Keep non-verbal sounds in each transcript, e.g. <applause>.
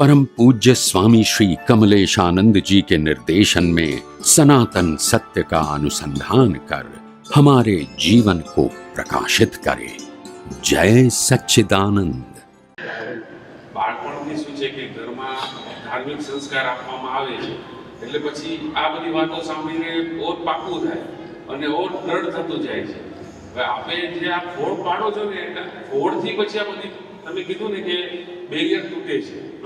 परम पूज्य स्वामी श्री कमलेशानंद जी के निर्देशन में सनातन सत्य का अनुसंधान कर हमारे जीवन को प्रकाशित करे जय सच्चिदानंद બાળપણથી શું છે કે ઘરમાં ધાર્મિક સંસ્કાર આપવામાં આવે છે એટલે પછી આ બધી વાતો સાંભળીને ઓર પાકું થાય અને ઓર દ્રઢ થતું જાય છે હવે આપે જે આ ફોડ પાડો છો ને એટલે ફોડથી પછી આ બધી તમે કીધું ને કે બેરિયર તૂટે છે.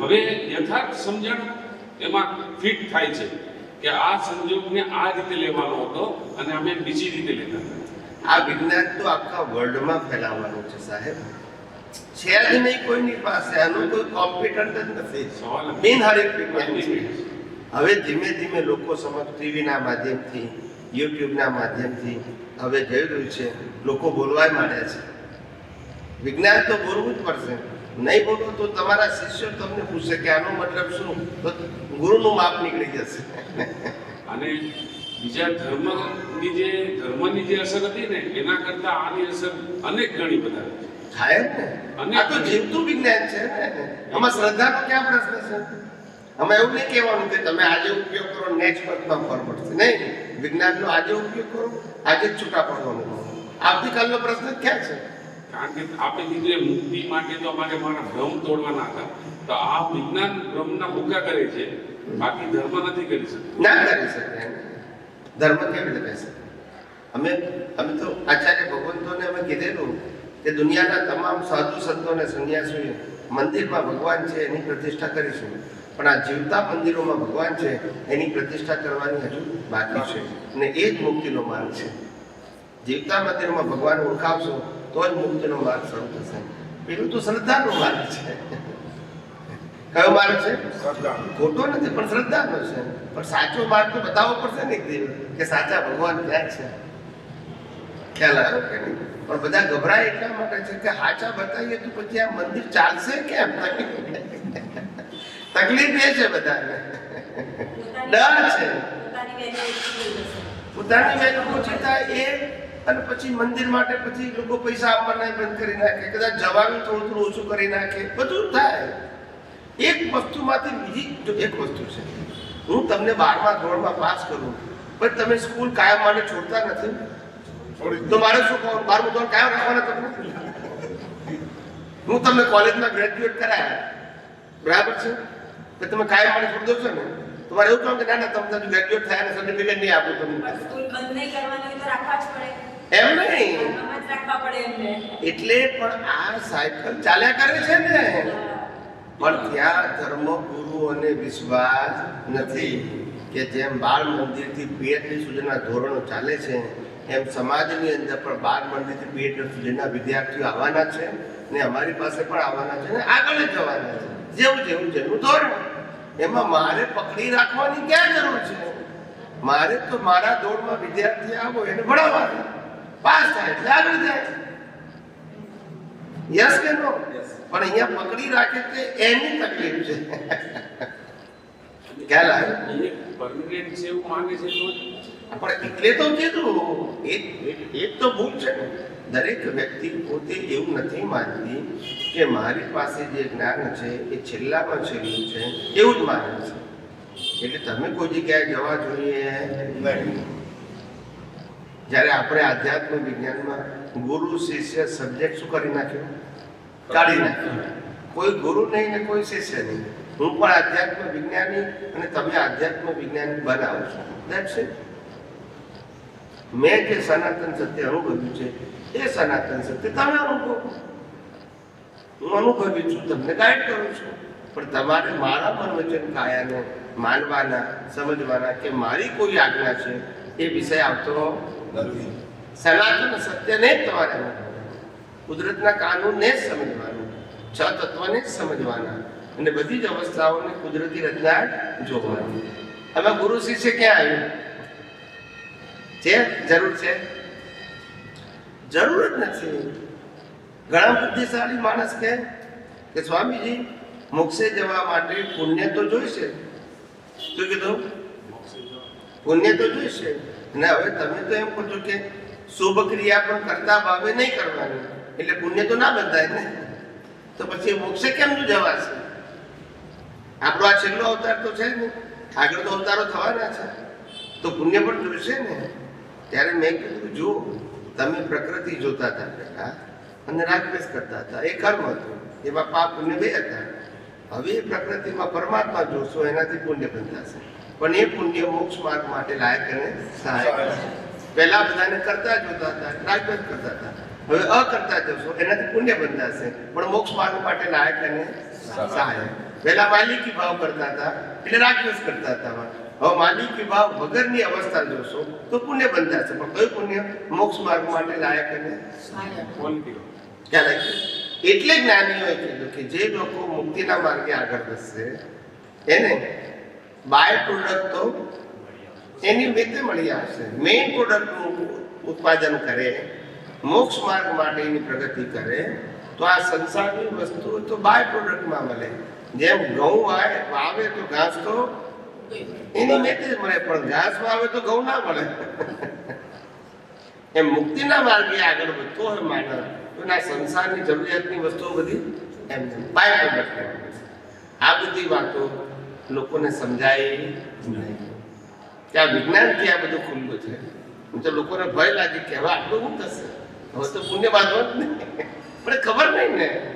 હવે યથાર્થ સમજણ એમાં ફિટ થાય છે કે આ સંજોગને આ રીતે લેવાનો હતો અને અમે બીજી રીતે લેતા આ વિજ્ઞાન તો આખા વર્લ્ડમાં ફેલાવવાનું છે સાહેબ. છે જ નહીં કોઈની પાસે. આનું કોઈ કોમ્પિટન્ટ જ નથી. બિન છે હવે ધીમે ધીમે લોકો સમક્ષ ટીવીના માધ્યમથી યુટ્યુબના માધ્યમથી હવે જઈ રહ્યું છે. લોકો બોલવા માંડ્યા છે. વિજ્ઞાન તો બોલવું જ પડશે. નહીં બોલો તો તમારા શિષ્યો તમને પૂછશે કે આનો મતલબ શું? તો ગુરુનું માપ નીકળી જશે. અને બીજા ધર્મની જે ધર્મની જે અસર હતી ને એના કરતા આની અસર અનેક ગણી બધા થાય ને. અને- આ તો જીવતું વિજ્ઞાન છે ને. આમાં શ્રદ્ધાનો ક્યાં પ્રશ્ન છે? આમાં એવું નહીં કહેવાનું કે તમે આજે ઉપયોગ કરો નેક્સ્ટ મંથમાં ફર પડશે નહીં. વિજ્ઞાનનો આજે ઉપયોગ કરો આજે જ છૂટા પડવાનું આવતીકાલનો પ્રશ્ન ક્યાં છે? કારણ કે આપણે કીધું એ મુક્તિ માટે તો અમારે મારા ભ્રમ તોડવાના હતા. તો આ વિજ્ઞાન ભ્રમના ભૂકા કરે છે. બાકી ધર્મ નથી કરી શકતો. ના કરી શકે. ધર્મ કેવી રીતે શકે અમે અમે તો આચાર્ય ભગવંતોને અમે કીધેલું કે દુનિયાના તમામ સાધુ સંતોને સંન્યાસીઓ મંદિરમાં ભગવાન છે એની પ્રતિષ્ઠા કરીશું. પણ આ જીવતા મંદિરોમાં ભગવાન છે એની પ્રતિષ્ઠા કરવાની હજુ બાકી છે. અને એ જ મુક્તિનો માર્ગ છે. જીવતા મંદિરમાં ભગવાન ઓળખાવશો તો જ મુક્તિનો માર્ગ શરૂ થશે પેલું તો શ્રદ્ધાનો માર્ગ છે. કયો માર્ગ છે? ખોટો નથી પણ શ્રદ્ધાનો છે. પણ સાચો માર્ગ તો બતાવવો પડશે ને એક દિવસ કે સાચા ભગવાન ક્યાં છે? ખ્યાલ આવ્યો કે નહીં? પણ બધા ગભરાય એટલા માટે છે કે સાચા બતાવીએ તો પછી આ મંદિર ચાલશે કેમ? તકલીફ એ છે બધાને. ડર છે. પોતાની વેલ્યુ ઓછી થાય એ અને પછી મંદિર માટે પછી લોકો પૈસા આપવાના બંધ કરી નાખે. કદાચ જવાનું થોડું થોડું ઓછું કરી નાખે. બધું થાય. એક વસ્તુમાંથી બીજી જો એક વસ્તુ છે. હું તમને બારમા ધોરણમાં પાસ કરું. પણ તમે સ્કૂલ કાયમ માટે છોડતા નથી. તો મારે શું કહું? બારમું ધોરણ કાયમ રાખવાના તમને? હું તમને કોલેજમાં ગ્રેજ્યુએટ કરાયા. બરાબર છે? તો તમે કાયમ માટે છોડી દો છો ને? તમારે એવું કહો કે ના ના તમે ગ્રેજ્યુએટ થયા ને સર્ટિફિકેટ નહીં આપું તમને. સ્કૂલ બંધ નહીં કરવાની તો રાખવા જ પડે. એમ નહીં? એટલે પણ આ સાયકલ ચાલ્યા કરે છે ને? પણ ત્યાં ધર્મ ગુરુ અને વિશ્વાસ નથી કે જેમ બાળ મંદિરથી પીએચડી સુધીના ધોરણો ચાલે છે એમ સમાજની અંદર પણ બાળ મંદિરથી પીએચડી સુધીના વિદ્યાર્થીઓ આવવાના છે ને અમારી પાસે પણ આવવાના છે ને આગળ જવાના છે. જેવું જેવું જેવું ધોરણ. એમાં મારે પકડી રાખવાની ક્યાં જરૂર છે? મારે તો મારા દોડમાં વિદ્યાર્થી આવો એને ભણાવવાના. પાસ થાય એટલે આગળ જાય. યસ કે નો પણ અહીંયા પકડી રાખે એની તકલીફ છે. ખ્યાલ આવ્યો પરમિનન્ટ છે એવું માને છે તો પણ એટલે તો કીધું એ તો ભૂલ છે. દરેક વ્યક્તિ પોતે એવું નથી માનતી કે મારી પાસે જે જ્ઞાન છે એ છેલ્લામાં છેલ્લું છે એવું જ માને છે. એટલે તમે કોઈ જગ્યાએ જવા જોઈએ નહીં જ્યારે આપણે આધ્યાત્મ વિજ્ઞાનમાં ગુરુ, શિષ્ય સબ્જેક્ટ શું કરી નાખ્યો? કાઢી નાખ્યો. કોઈ ગુરુ નહીં ને કોઈ શિષ્ય નહીં. હું પણ આધ્યાત્મ વિજ્ઞાની અને તમે આધ્યાત્મ વિજ્ઞાની બનાવો છો. દેટ્સ ઇટ મેં જે સનાતન સત્ય અનુભવ્યું છે, એ સનાતન સત્ય તમે અનુભવો. હું અનુભવી છું, તમને ગાઈડ કરું છું. પણ તમારે મારા પણ વચન કાયાને માનવાના, સમજવાના કે મારી કોઈ આજ્ઞા છે, એ વિષય આવતો સનાતન સત્યને જ તમારે. કુદરતના કાનૂનને જ સમજવાનું, છ તત્વને સમજવાના અને બધી જ અવસ્થાઓને કુદરતી રચના જોવાની હવે ગુરુ શિષ્ય ક્યાં આવ્યું? છે? જરૂર છે? જરૂર જ નથી. ઘણા બુદ્ધિશાળી માણસ કે કે સ્વામીજી, મોક્ષે જવા માટે પુણ્ય તો જોઈશે. શું કીધું? પુણ્ય તો જોઈશે. અને હવે તમે તો એમ કહો છો કે શુભ ક્રિયા પણ કરતા ભાવે નહીં કરવાની. એટલે પુણ્ય તો ના બંધાય ને. તો પછી મોક્ષે કેમનું જવાશે? આપણો આ છેલ્લો અવતાર તો છે ને. આગળ તો અવતારો થવાના છે. તો પુણ્ય પણ જોઈશે ને. ત્યારે મેં કીધું જો તમે પ્રકૃતિ જોતા હતા પહેલા અને રાગદ્વેષ કરતા હતા. એ કર્મ હતું. એમાં પાપ પુણ્ય બે હતા. હવે એ પ્રકૃતિમાં પરમાત્મા જોશો, એનાથી પુણ્ય બંધાશે. પણ એ પુણ્ય મોક્ષ માર્ગ માટે લાયક અને સહાયક છે. પહેલા બધાને કરતા જોતા હતા રાગદ્વેષ કરતા હતા. હવે અકર્તા જશો એનાથી પુણ્ય બંધાશે પણ મોક્ષ માર્ગ માટે લાયક અને સહાય પહેલા માલિકી ભાવ કરતા હતા, એટલે રાગદ્વેષ કરતા હતા. હવે માલિકી ભાવ વગરની અવસ્થા જોશો, તો પુણ્ય બંધાશે પણ કયું પુણ્ય? મોક્ષ માર્ગ માટે લાયક અને ખ્યાલ એટલે જ્ઞાનીઓએ કીધું કે જે લોકો મુક્તિના માર્ગે આગળ વધશે, એને બાય પ્રોડક્ટ તો એની રીતે મળી આવશે. મેઇન પ્રોડક્ટનું ઉત્પાદન કરે, મોક્ષ માર્ગ માટેની પ્રગતિ કરે, તો આ સંસારની વસ્તુઓ તો બાય પ્રોડક્ટમાં મળે. જેમ ઘઉં આવે વાવે તો ઘાસ તો એની મેતે જ મળે, પણ ઘાસ વાવે તો ઘઉં ના મળે. એમ મુક્તિના માર્ગે આગળ વધતો હોય માનવ, તો એના સંસારની જરૂરિયાતની વસ્તુઓ બધી એમ બાય પ્રોડક્ટ આ બધી વાતો લોકોને સમજાય આ વિજ્ઞાનથી આ બધું ખુલ્લું છે. હું તો લોકોને ભય લાગે કે હવે આટલું શું થશે? હવે તો પુણ્ય બાંધવો જ નહીં. પણ ખબર નહીં ને.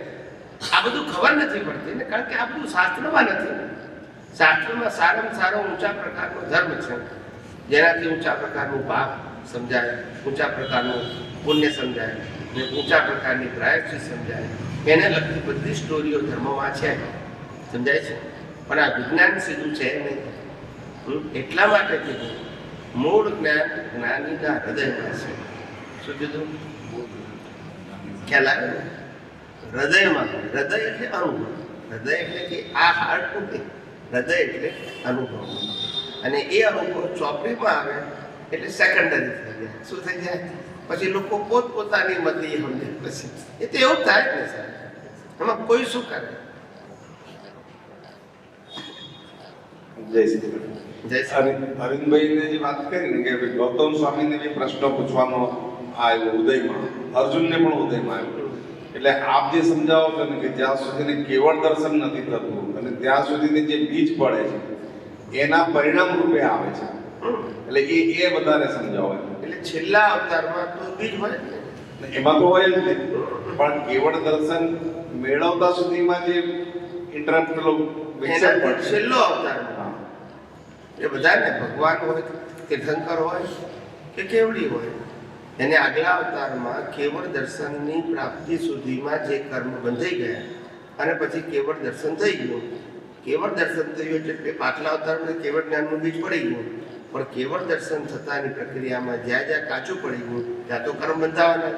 આ બધું ખબર નથી પડતી ને, કારણ કે આ બધું શાસ્ત્રમાં નથી. શાસ્ત્રમાં સારામાં સારો ઊંચા પ્રકારનો ધર્મ છે. જેનાથી ઊંચા પ્રકારનું પાપ સમજાય, ઊંચા પ્રકારનું પુણ્ય સમજાય, ને ઊંચા પ્રકારની પ્રાયશ્ચિત સમજાય. એને લગતી બધી સ્ટોરીઓ ધર્મમાં છે. સમજાય છે? પણ આ વિજ્ઞાન સીધું છે નહીં. હું એટલા માટે કીધું, મૂળ જ્ઞાન જ્ઞાનીના હૃદયમાં છે. શું કીધું? ખ્યાલ આવે હૃદયમાં, હૃદય એટલે અનુભવ. હૃદય એટલે કે આ હાર્ટ નથી હૃદય એટલે અનુભવ. અને એ અનુભવ ચોપડીમાં આવે એટલે સેકન્ડરી થઈ જાય. શું થઈ જાય? પછી લોકો પોતપોતાની મતી સમજે. પછી એ તો એવું થાય જ ને સાહેબ. એમાં કોઈ શું કરે જય શ્રી અરવિંદભાઈને જે વાત કરી ને કે ગૌતમ સ્વામીને બી પ્રશ્ન પૂછવાનો આવ્યો ઉદયમાં અર્જુનને પણ ઉદયમાં આવ્યો. એટલે આપ જે સમજાવો છો ને કે જ્યાં સુધીને કેવળ દર્શન નથી થતું અને ત્યાં સુધીની જે બીજ પડે છે એના પરિણામ રૂપે આવે છે. એટલે એ એ વધારે સમજાવો. એટલે છેલ્લા અવતારમાં તો બીજ ને. ને એમાં તો હોય જ નહીં પણ કેવળ દર્શન મેળવતા સુધીમાં જે ઇન્ટરપ્ટ પેલો. છેલ્લો અવતારમાં. હા. એ બધાને ભગવાન હોય તીર્થંકર હોય કે કેવડી હોય, એને આગલા અવતારમાં કેવળ દર્શનની પ્રાપ્તિ સુધીમાં જે કર્મ બંધાઈ ગયા અને પછી કેવળ દર્શન થઈ ગયું. કેવળ દર્શન થયું એટલે પાછલા અવતારમાં કેવળ જ્ઞાનનું બીજ પડી ગયું. પણ કેવળ દર્શન થતાની પ્રક્રિયામાં જ્યાં જ્યાં કાચું પડી ગયું, ત્યાં તો કર્મ બંધાવાના.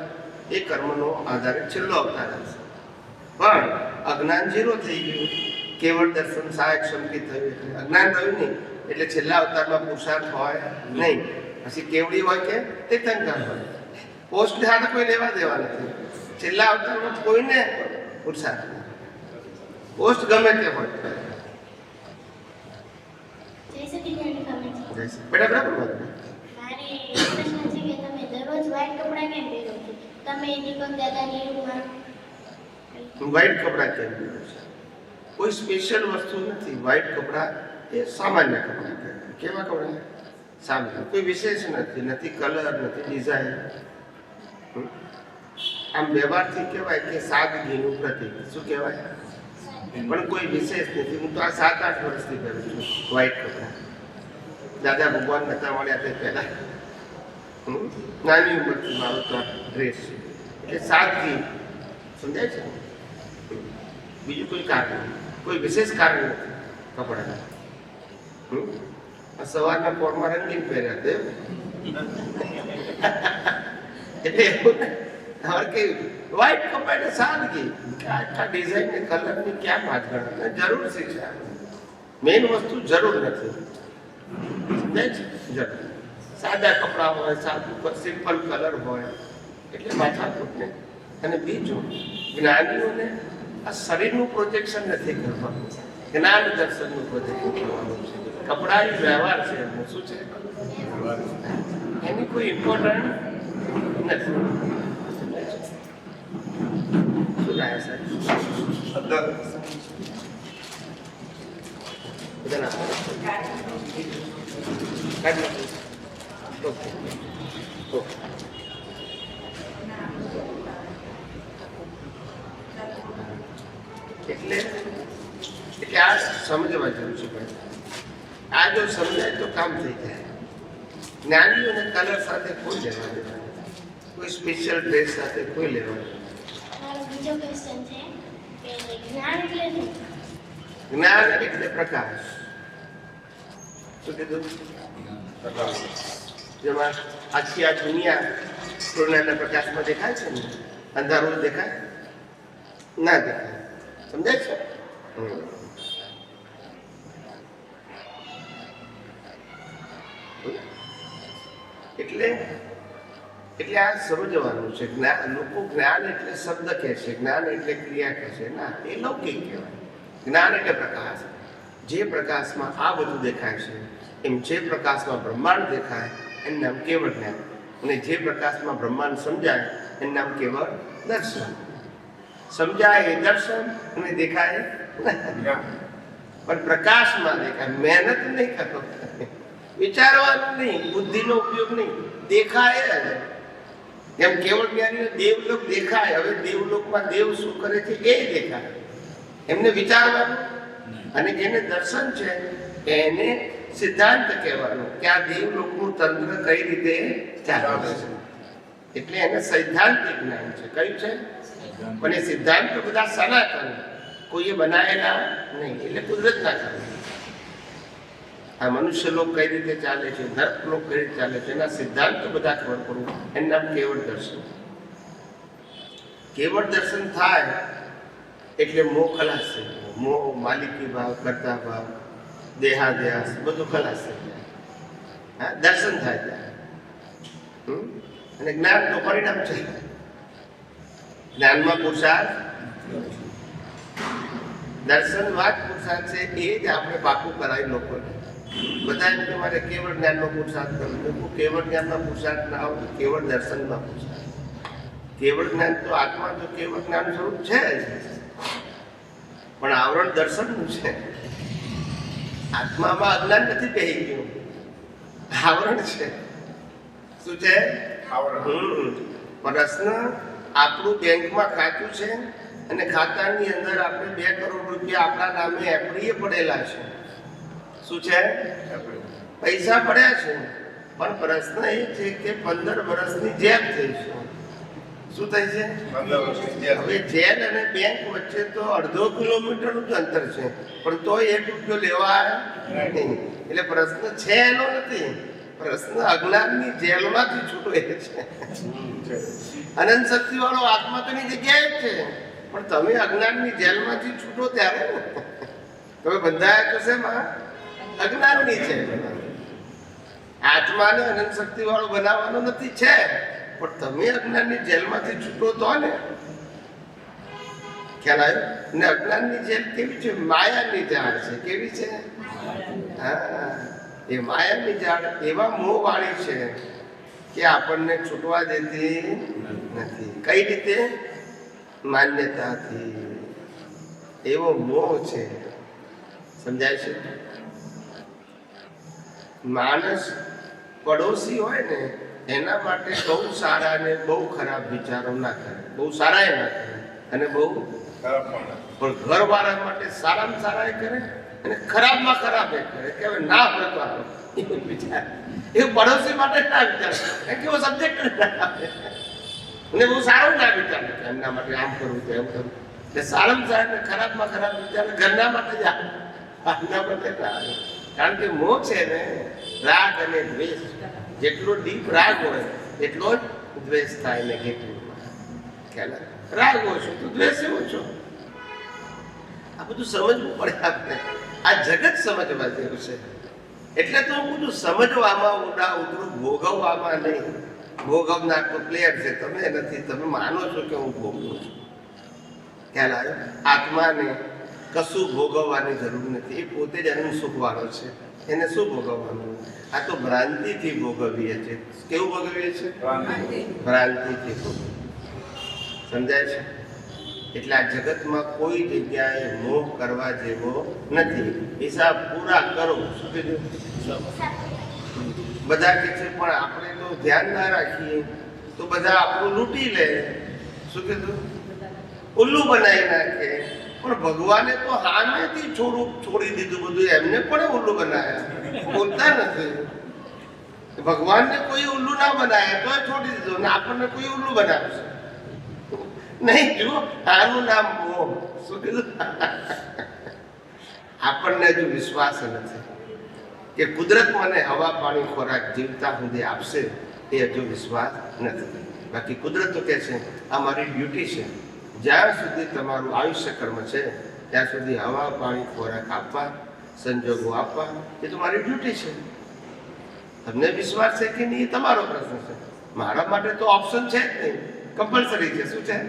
એ કર્મનો આધારે છેલ્લો અવતાર હશે પણ અજ્ઞાન ઝીરો થઈ ગયું. કેવળ દર્શન સહાયક સંકેત થયું એટલે અજ્ઞાન થયું નહીં. એટલે છેલ્લા અવતારમાં પુરુષાર્થ હોય નહીં. પછી કેવડી હોય કે તીર્થંકર હોય. પોસ્ટ સાથે કોઈ લેવા દેવા નથી. છેલ્લા અવતારમાં કોઈને પુરુષાર્થ નહીં. પોસ્ટ ગમે તે હોય. જય સતીબેન તમે જય શ્રી- બેટા બરાબર બોલો. મારે એક પ્રશ્ન છે કે તમે દરરોજ વ્હાઈટ કપડાં કેમ પહેરો છો? તમે દીપક દાદા નીરુમાં વ્હાઈટ કપડાં કેમ પહેરો છો? કોઈ સ્પેશિયલ વસ્તુ નથી. વ્હાઈટ કપડાં એ સામાન્ય કપડાં કહેવાય. કેવા કપડાં સામાન્ય કોઈ વિશેષ નથી. નથી કલર, નથી ડિઝાઇન. આમ વ્યવહારથી કહેવાય કે સાદગીનું પ્રતિક. શું કહેવાય? પણ કોઈ વિશેષ નથી. હું તો આ સાત આઠ વર્ષથી પહેરું છું. વ્હાઈટ કપડાં. દાદા ભગવાન નતા મળ્યા તે પહેલા? નાની ઉંમરથી મારો તો ડ્રેસ છે. એટલે સાદગી. સમજાય છે? બીજું કોઈ કારણ. કોઈ વિશેષ કારણ નથી કપડાના. સવારના પોરમાં રંગીન પહેર્યા તે. એટલે એવું અમારે કે વ્હાઈટ કપડા સાદગી આખા ડિઝાઇન ને કલરની ક્યાં પાછળ જરૂર છે મેઇન વસ્તુ જરૂર નથી. જરૂર. સાદા કપડાં હોય, સાદું સિમ્પલ કલર હોય, એટલે માથા નહીં અને બીજું, જ્ઞાનીઓને આ શરીરનું પ્રોજેક્શન નથી કરવાનું. જ્ઞાન દર્શનનું પ્રોજેક્શન કરવાનું છે. કપડા વ્યવહાર છે શું છે? એની કોઈ ઇમ્પોર્ટન્ટ નથી. એટલે આ સમજવા જરૂર છે ભાઈ. આ જો સમજાય તો કામ થઈ જાય. જ્ઞાનીઓને કલર સાથે કોઈ લેવા દેવા કોઈ સ્પેશિયલ ડ્રેસ સાથે કોઈ લેવા દેવા નથી. મારો બીજો ક્વેશ્ચન છે કે જ્ઞાન એટલે પ્રકાશ. શું કીધું? જેમાં આખી આ દુનિયા સૂર્યના પ્રકાશમાં દેખાય છે ને? અંધારું દેખાય? ના દેખાય. સમજાય છે? એટલે એટલે આ સમજવાનું છે. જ્ઞાન લોકો જ્ઞાન એટલે શબ્દ કહે છે જ્ઞાન એટલે ક્રિયા કહે છે. ના એ લૌકિક કહેવાય. જ્ઞાન એટલે પ્રકાશ. જે પ્રકાશમાં આ બધું દેખાય છે એમ જે પ્રકાશમાં બ્રહ્માંડ દેખાય એનું નામ કેવળ જ્ઞાન. અને જે પ્રકાશમાં બ્રહ્માંડ સમજાય એનું નામ કેવળ દર્શન. સમજાય એ દર્શન અને દેખાય. પણ પ્રકાશમાં દેખાય. મહેનત નહીં કરો વિચારવાનું નહીં બુદ્ધિનો ઉપયોગ નહીં. દેખાય જ. એમ કેવળ જ્ઞાની દેવલોક દેખાય હવે દેવલોકમાં દેવ શું કરે છે એ દેખાય. એમને વિચારવાનું અને જેને દર્શન છે એને સિદ્ધાંત કહેવાનો કે આ દેવલોકનું તંત્ર કઈ રીતે ચાલે છે એટલે એને સૈદ્ધાંતિક જ્ઞાન છે. કયું છે? પણ એ સિદ્ધાંત બધા સનાતન. કોઈએ બનાવેલા નહીં. એટલે કુદરતના ચાલે આ મનુષ્ય લોક કઈ રીતે ચાલે છે, નર્ક લોક કઈ રીતે ચાલે છે, એના સિદ્ધાંત બધા ખબર પડવું એનું નામ કેવળ દર્શન. કેવળ દર્શન થાય એટલે મોહ ખલાસ થઈ જાય. મોહ માલિકી ભાવ, કરતા ભાવ દેહાદ્યાસ બધું ખલાસ થઈ જાય. હા, દર્શન થાય ત્યાં. અને જ્ઞાન તો પરિણામ છે. જ્ઞાનમાં પુરુષાર્થ દર્શન વાત પુરુષાર્થ છે, એ જ આપણે પાકું કરાય લોકોને. બધા તમારે મારે કેવળ જ્ઞાનનો પુરુષાર્થ કરવો તો કેવળ જ્ઞાનના પુરુષાર્થ ના હોય કેવળ દર્શનમાં પુરુષાર્થ કેવળ જ્ઞાન તો આત્મા તો કેવળ જ્ઞાન સ્વરૂપ છે જ. પણ આવરણ દર્શનનું છે. આત્મામાં અજ્ઞાન નથી પહેરી ગયું. આવરણ છે. શું છે? હમ. પ્રશ્ન આપણું બેંકમાં ખાતું છે અને ખાતાની અંદર આપણે બે કરોડ રૂપિયા આપણા નામે એફડીએ પડેલા છે. શું છે? પૈસા પડ્યા છે. પણ પ્રશ્ન એ છે કે પંદર વર્ષની જેલ થઈ છે. શું થઈ છે. હવે જેલ અને બેંક વચ્ચે તો અડધો કિલોમીટરનું જ અંતર છે. પણ તોય એક રૂપિયો લેવા નહીં. એટલે પ્રશ્ન છે એનો નથી. પ્રશ્ન અજ્ઞાનની જેલમાંથી છૂટો એ છે. અનંત શક્તિ વાળો આત્મા તેની જગ્યાએ જ છે. પણ તમે અજ્ઞાનની જેલમાંથી છૂટો ત્યારે? તમે બંધાયા તો શેમાં? અજ્ઞાનની છે. આત્માને અનંત શક્તિ વાળો બનાવવાનો નથી, છે. પણ તમે અજ્ઞાનની જેલમાંથી છૂટો તો ને. ખ્યાલ આવ્યો? ને અજ્ઞાનની જેલ કેવી છે? માયાની જાળ છે. કેવી છે? હા. એ માયાની જાળ એવા મોહ વાળી છે કે આપણને છૂટવા દેતી નથી. કઈ રીતે? માન્યતાથી. એવો મોહ છે. સમજાય છે? માણસ પડોશી હોય ને એના માટે બહુ સારા ને બહુ ખરાબ વિચારો ના કરે. બહુ સારા એ ના કરે. અને બહુ ખરાબ પણ ઘરવાળા માટે સારામાં સારા એ કરે અને ખરાબમાં ખરાબ એ કરે. કે હવે ના તો આપણે વિચાર. એ પડોશી માટે ના વિચાર કરે. કે સબ્જેક્ટ ના આપે અને બહુ સારો ના વિચાર એમના માટે આમ કરવું તેમ કરવું. એટલે સારામાં સારા ને ખરાબમાં ખરાબ વિચાર ઘરના માટે જ આવે. આના માટે ના આવે. કારણ કે મોહ છે ને, રાગ અને દ્વેષ. જેટલો ડીપ રાગ હોય, એટલો જ દ્વેષ થાય નેગેટિવ ખ્યાલ? રાગ ઓછો તો દ્વેષ ઓછો બધું સમજવું પડે આપણે. આ જગત સમજવા જેવું છે. એટલે તો હું બધું સમજવામાં ઉડા ઉતરું, ભોગવવામાં નહીં. ભોગવનાર તો પ્લેયર છે. તમે નથી, તમે માનો છો કે હું ભોગવું છું. ખ્યાલ આવ્યો? આત્માને કશું ભોગવવાની જરૂર નથી. એ પોતે જ એનું સુખવાળો છે. એને શું ભોગવવાનું? આ તો ભ્રાંતિથી ભોગવીએ છે કેવું ભોગવીએ છે ભ્રાંતિથી સમજાય છે? એટલે આ જગતમાં કોઈ જગ્યાએ મોહ કરવા જેવો નથી. હિસાબ પૂરા કરો. શું કીધું બધા કે છે પણ આપણે તો ધ્યાન ના રાખીએ. તો બધા આપણું લૂંટી લે. શું કીધું? ઉલ્લુ બનાવી નાખે. પણ ભગવાને તો હામેથી છોડું છોડી દીધું બધું, એમને પણ ઉલ્લુ બનાવ્યા બોલતા નથી. ભગવાનને કોઈ ઉલ્લુ ના બનાવ્યા તોય છોડી દીધું ને આપણને કોઈ ઉલ્લુ બનાવશે. નહીં જો આનું નામ મોહ શું કીધું? આપણને હજુ વિશ્વાસ નથી કે કુદરત મને હવા પાણી ખોરાક જીવતા સુધી આપશે, એ હજુ વિશ્વાસ નથી. બાકી કુદરત તો કહે છે, આ મારી ડ્યુટી છે. જ્યાં સુધી તમારું આયુષ્ય કર્મ છે, ત્યાં સુધી હવા, પાણી, ખોરાક આપવા, સંજોગો આપવા, એ તો મારી ડ્યુટી છે. તમને વિશ્વાસ છે કે નહીં એ તમારો પ્રશ્ન છે. મારા માટે તો ઓપ્શન છે જ નહીં. કમ્પલસરી છે. શું છે?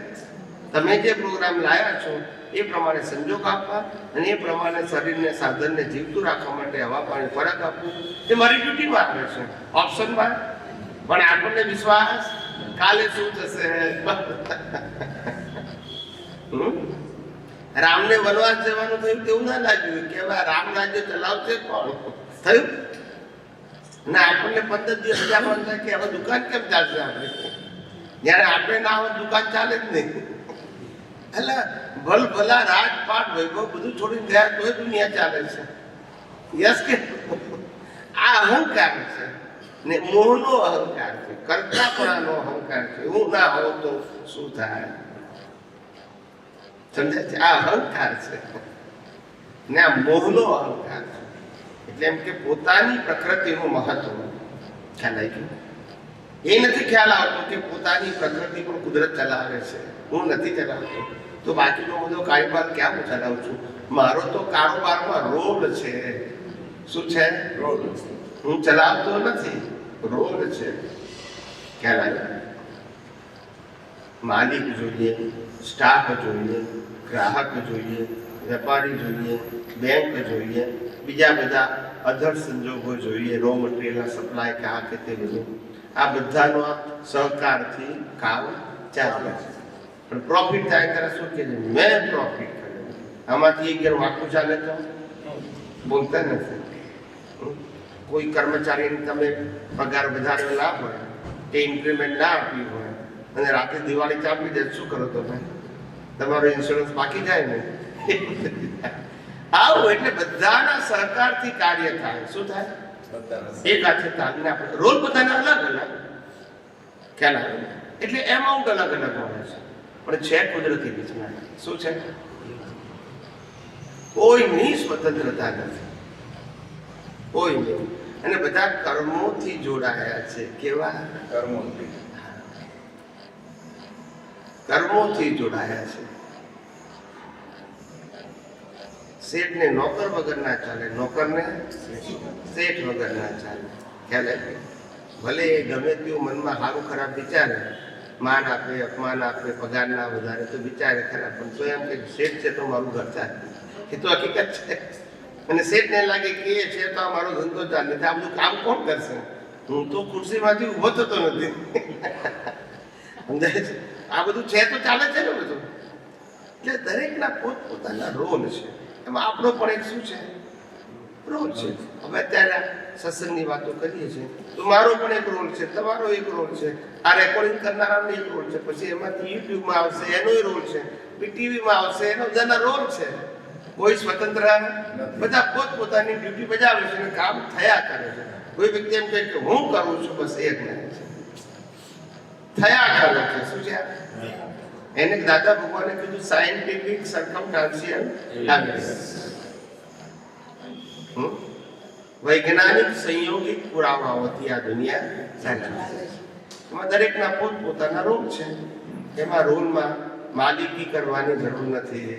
તમે જે પ્રોગ્રામ લાયા છો, એ પ્રમાણે સંજોગ આપવા અને એ પ્રમાણે શરીરને, સાધનને જીવતું રાખવા માટે હવા, પાણી, ખોરાક આપવું, એ મારી ડ્યુટીમાં આવે છે. ઓપ્શનમાં પણ આપણને વિશ્વાસ? કાલે શું થશે? રામને વનવાસ જવાનું થયું તેવું ના લાગ્યું કે હવે આ રામ રાજ્ય ચલાવશે કોણ? થયું? ના આપણને પંદર દિવસ ત્યાં પણ કે હવે દુકાન કેમ ચાલશે આપણે? જ્યારે આપણે ના હોય દુકાન ચાલે જ નહીં. એટલે ભલ ભલા રાજપાટ વૈભવ બધું છોડીને ગયા તોય દુનિયા ચાલે છે. યસ કે આ અહંકાર છે. ને મોહનો અહંકાર છે. કરતાપણાનો અહંકાર છે. હું ના હોઉં તો શું થાય? સમજાય છે આ અહંકાર છે. ને આ મોહનો અહંકાર છે એટલે એમ કે પોતાની પ્રકૃતિનું મહત્વ. ખ્યાલ આવી ગયો? એ નથી ખ્યાલ આવતો કે પોતાની પ્રકૃતિ પણ કુદરત ચલાવે છે. હું નથી ચલાવતો. તો બાકીનો બધો કારોબાર ક્યાં હું ચલાવું છું? મારો તો કારોબારમાં રોલ છે. શું છે? રોલ હું ચલાવતો નથી. રોલ છે. ખ્યાલ આવ્યો માલિક જોઈએ સ્ટાફ જોઈએ ગ્રાહક જોઈએ, વેપારી જોઈએ બેંક જોઈએ, બીજા બધા અધર સંજોગો જોઈએ રો મટીરિયલના સપ્લાય કે આ કે તે બધું. આ બધાનો સહકારથી કામ ચાલે છે. પણ પ્રોફિટ થાય ત્યારે શું કે મેં પ્રોફિટ કર્યો આમાંથી એક ઘેર વાંકું ચાલે તો? બોલતા નથી. કોઈ કર્મચારીને તમે પગાર વધારે ના હોય કે ઇન્ક્રીમેન્ટ ના આપી હોય, અને રાતે દિવાળી ચાપી દે, શું કરો તમે? તમારો ઇન્સ્યોરન્સ બાકી જાય ને? આવું એટલે બધાના સહકારથી કાર્ય થાય. શું થાય? એક હાથે તાલીને આપણે રોલ બધાના અલગ અલગ ખ્યાલ આવે. એટલે એમાઉન્ટ અલગ અલગ હોય છે. પણ છે કુદરતી રીતના. શું છે? કોઈની સ્વતંત્રતા નથી. કોઈની. અને બધા કર્મોથી જોડાયા છે. કેવા? કર્મોથી. કર્મોથી જોડાયા છે. શેઠને નોકર વગર ના ચાલે, નોકરને શેઠ વગર ના ચાલે. ખ્યાલ ભલે એ ગમે તેવું મનમાં સારું ખરાબ વિચારે, માન આપે, અપમાન આપે, પગાર ના વધારે તો વિચારે ખરા, પણ તો એમ કે શેઠ છે તો મારું ઘર ચાલે. એ તો હકીકત છે. અને શેઠને લાગે કે એ છે તો આ મારો ધંધો ચાલે આ બધું કામ કોણ કરશે? હું તો ખુરશીમાંથી ઊભો થતો નથી. <laughs> સમજાય છે? આ બધું છે તો ચાલે છે ને બધું? એટલે દરેકના પોતપોતાના રોલ છે. એમાં આપણો પણ એક શું છે? રોલ છે. હવે અત્યારે સત્સંગની વાતો કરીએ છીએ. તો મારો પણ એક રોલ છે, તમારો એક રોલ છે, આ રેકોર્ડિંગ કરનારાનો એક રોલ છે, પછી એમાંથી યુટ્યુબમાં આવશે, એનો રોલ છે ટીવીમાં આવશે, એનો બધાના રોલ છે. કોઈ સ્વતંત્ર બધા પોતપોતાની ડ્યુટી બજાવે છે અને કામ થયા કરે છે. કોઈ વ્યક્તિ એમ કહે કે હું કરું છું, બસ એ જ નહીં થયા કરે છે, શું છે? એને દાદા ભગવાને કીધું સાયન્ટિફિક સરકમસ્ટાન્શિયલ વૈજ્ઞાનિક સંયોગિક પુરાવાઓથી આ દુનિયા ચાલે એમાં દરેકના પોતપોતાના રોલ છે. એમાં રોલમાં માલિકી કરવાની જરૂર નથી.